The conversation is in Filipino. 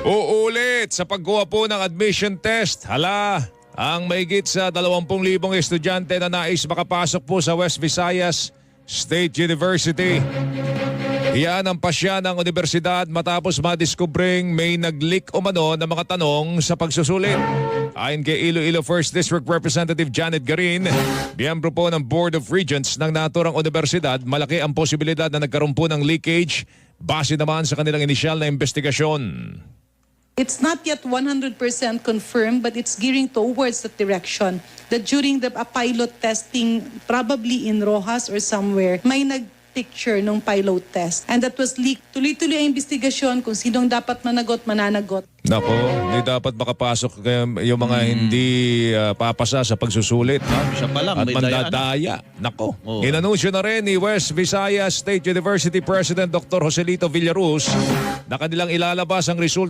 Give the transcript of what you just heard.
Uulit sa pagkuha po ng admission test. Hala, ang mahigit sa 20,000 estudyante na nais makapasok po sa West Visayas State University. Iyan ang pasya ng universidad matapos madiskubring may nag-leak umano ng mga tanong sa pagsusulit. Ayon kay Iloilo 1st District Representative Janet Garin, miyembro po ng Board of Regents ng naturang universidad, malaki ang posibilidad na nagkaroon po ng leakage base naman sa kanilang inisyal na investigasyon. It's not yet 100% confirmed, but it's gearing towards that direction. That during the a pilot testing, probably in Rojas or somewhere, may nag-picture ng pilot test. And that was leaked. Tuloy-tuloy ang investigasyon kung sinong dapat managot, mananagot. Nako, hindi dapat makapasok yung mga hindi ah, papasa sa pagsusulit. ha? Siya pa lang, At may daya na. mandadaya. Nako. Oo. Inanunsyo na rin ni West Visayas State University President Dr. Joselito Villaruz na kanilang ilalabas ang resulta